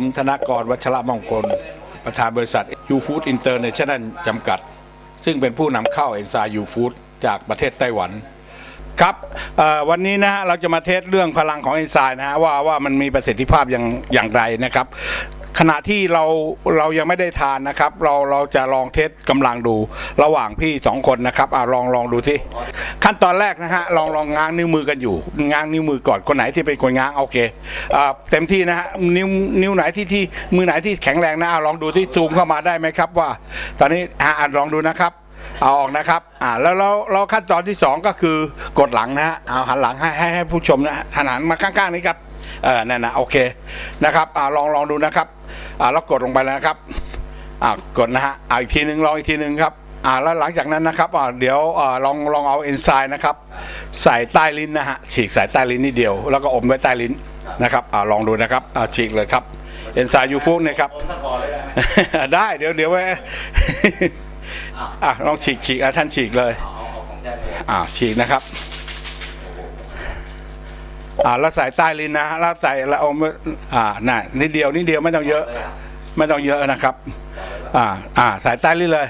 ผมธนกรวัชระมงคล ประธานบริษัทยูฟู้ดอินเตอร์เนชั่นแนลจำกัด ซึ่งเป็นผู้นำเข้าเอนไซม์ยูฟู้ดจากประเทศไต้หวันครับวันนี้นะฮะเราจะมาเทสเรื่องพลังของเอนไซม์นะฮะว่าว่ามันมีประสิทธิภาพอย่างอย่างไรนะครับ ขณะที่เราเรายังไม่ได้ทานนะครับ เราเราจะลองเทสกำลังดูระหว่างพี่สองคนนะครับอะลองลองดูที่ขั้นตอนแรกนะฮะลองลองง้างนิ้วมือกันอยู่ ง้างนิ้วมือก่อนคนไหนที่เป็นคนง้างโอเคอ่าเต็มที่นะฮะนิ้วนิ้วไหนที่ที่มือไหนที่แข็งแรงนะอะลองดูที่ซูมเข้ามาได้ไหมครับว่า ตอนนี้อะอะลองดูนะครับเอาออกนะครับอ่าแล้วเราเราขั้นตอนที่สองก็คือกดหลังนะฮะเอาหันหลังให้ให้ให้ผู้ชมนะหันหลังมาข้างๆนี้ครับเออนั่นนะโอเคนะครับอ่าลองลองดูนะครับ อ่าแล้วกดลงไปแล้วนะครับอ่ากดนะฮะอ่าอีกทีหนึ่งลองอีกทีหนึ่งครับอ่าแล้วหลังจากนั้นนะครับอ่าเดี๋ยวอ่าลองลองเอาเอนไซม์นะครับ ใส่ใต้ลิ้นนะฮะฉีกใส่ใต้ลิ้นนิดเดียว แล้วก็อมไว้ใต้ลิ้นนะครับอ่าลองดูนะครับอ่าฉีกเลยครับเอนไซม์ยูฟูเนี่ยครับ ได้เดี๋ยวเดี๋ยวไว้อะลองฉีกฉีกอะท่านฉีกเลยอ่าฉีกนะครับ อ่าแล้วใส่ใต้ลิ้นนะแล้วใส่ล้วเอามืออ่าน่ะนิดเดียวนิดเดียวไม่ต้องเยอะ ไม่ต้องเยอะนะครับ อ่า อ่าใส่ใต้ลิ้นเลย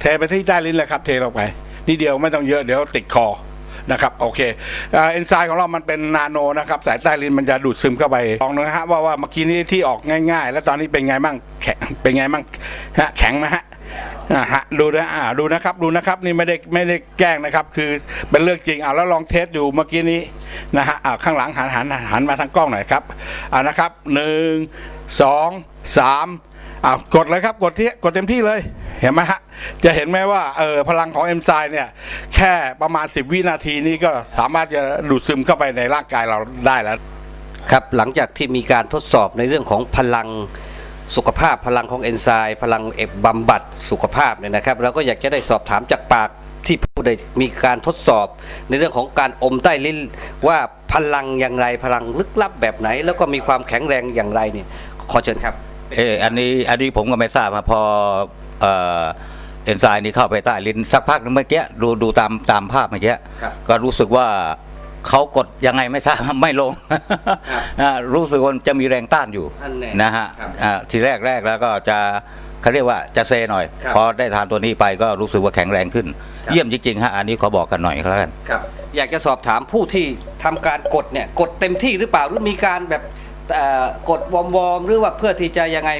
เทไปที่ใต้ลิ้นเลยครับ เทลงไปนิดเดียวไม่ต้องเยอะเดี๋ยวติดคอนะครับโอเคเอนไซม์ของเรามันเป็นนาโนนะครับสายใต้ลิ้นมันจะดูดซึมเข้าไปลองดูนะฮะว่าว่าเมื่อกี้นี้ที่ออกง่าย ๆ แล้วตอนนี้เป็นไงบ้างแข็งเป็นไงบ้างฮะแข็งไหมฮะ อ่าฮะดูนะอ่าดูนะครับดูนะครับนี่ไม่ได้ไม่ได้แกล้งนะครับ คือเป็นเรื่องจริงอ่าแล้วลองเทสดูเมื่อกี้นี้นะฮะอ่าข้างหลังหันหันหันมาทางกล้องหน่อยครับอ่านะครับหนึ่งสองสามอ่ากดเลยครับกดที่กดเต็มที่เลยเห็นไหมฮะจะเห็นไหมว่าเออพลังของเอนไซม์เนี่ยแค่ประมาณ 10 วินาทีนี้ก็สามารถจะดูดซึมเข้าไปในร่างกายเราได้แล้ว ครับหลังจากที่มีการทดสอบในเรื่องของพลัง สุขภาพพลังของเอนไซม์พลังเอบบำบัดสุขภาพเนี่ยนะครับ เราก็อยากจะได้สอบถามจากปากที่ผู้ได้มีการทดสอบ ในเรื่องของการอมใต้ลิ้นว่าพลังอย่างไรพลังลึกลับแบบไหน แล้วก็มีความแข็งแรงอย่างไรเนี่ยขอเชิญครับเอออันนี้อันนี้ผมก็ไม่ทราบมาพอเอ่อเอนไซม์นี่เข้าไปใต้ลิ้นสักพักนึงเมื่อกี้ดูดูตามตามภาพเมื่อกี้ครับก็รู้สึกว่า เขากดยังไงไม่ทราบไม่ลงครับอ่ารู้สึกว่าจะมีแรงต้านอยู่นั่นแน่นะฮะครับอ่าทีแรกแรกแล้วก็จะเขาเรียกว่าจะเซหน่อยครับพอได้ทานตัวนี้ไปก็รู้สึกว่าแข็งแรงขึ้นครับเยี่ยมจริงๆฮะอันนี้ขอบอกกันหน่อยครับกันครับ อยากจะสอบถามผู้ที่ทำการกดเนี่ยกดเต็มที่หรือเปล่าหรือมีการแบบเอ่อกดวอมๆหรือว่าเพื่อที่จะยังไง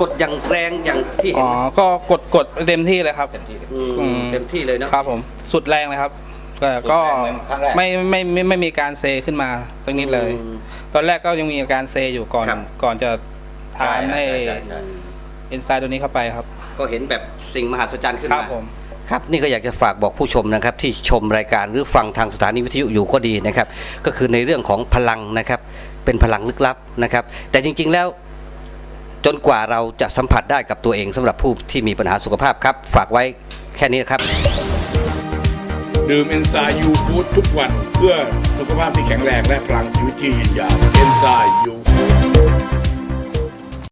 กดอย่างแรงอย่างที่เห็อ๋นอก็กดกดเต็มที่เลยครับอืมอืมเต็มที่เลยเนาะครับผมสุดแรงเลยครับ แต่ก็สุดแรงเหมือนครั้งแรก ไม่ไม่ไม่ไม่มีการเซขึ้นมาสักนิดเลย อืม ตอนแรกก็ยังมีอาการเซอยู่ก่อน ครับ ก่อนจะทานใช่ให้ใช่ใช่เอนไซม์ตัวนี้เข้าไปครับ ก็เห็นแบบสิ่งมหัศจรรย์ขึ้นครัมาบผม ครับนี่ก็อยากจะฝากบอกผู้ชมนะครับที่ชมรายการหรือฟังทางสถานีวิทยุอยู่ก็ดีนะครับ ก็คือในเรื่องของพลังนะครับ เป็นพลังลึกลับนะครับ แต่จริงๆแล้วจนกว่าเราจะสัมผัสได้กับตัวเองสำหรับผู้ที่มีปัญหาสุขภาพครับ ฝากไว้แค่นี้ครับ ดื่มเอนไซม์ยูฟู้ดทุกวัน เพื่อสุขภาพที่แข็งแรงและพลังชีวิตที่ยืนยาวเอนไซม์ยูฟู้ด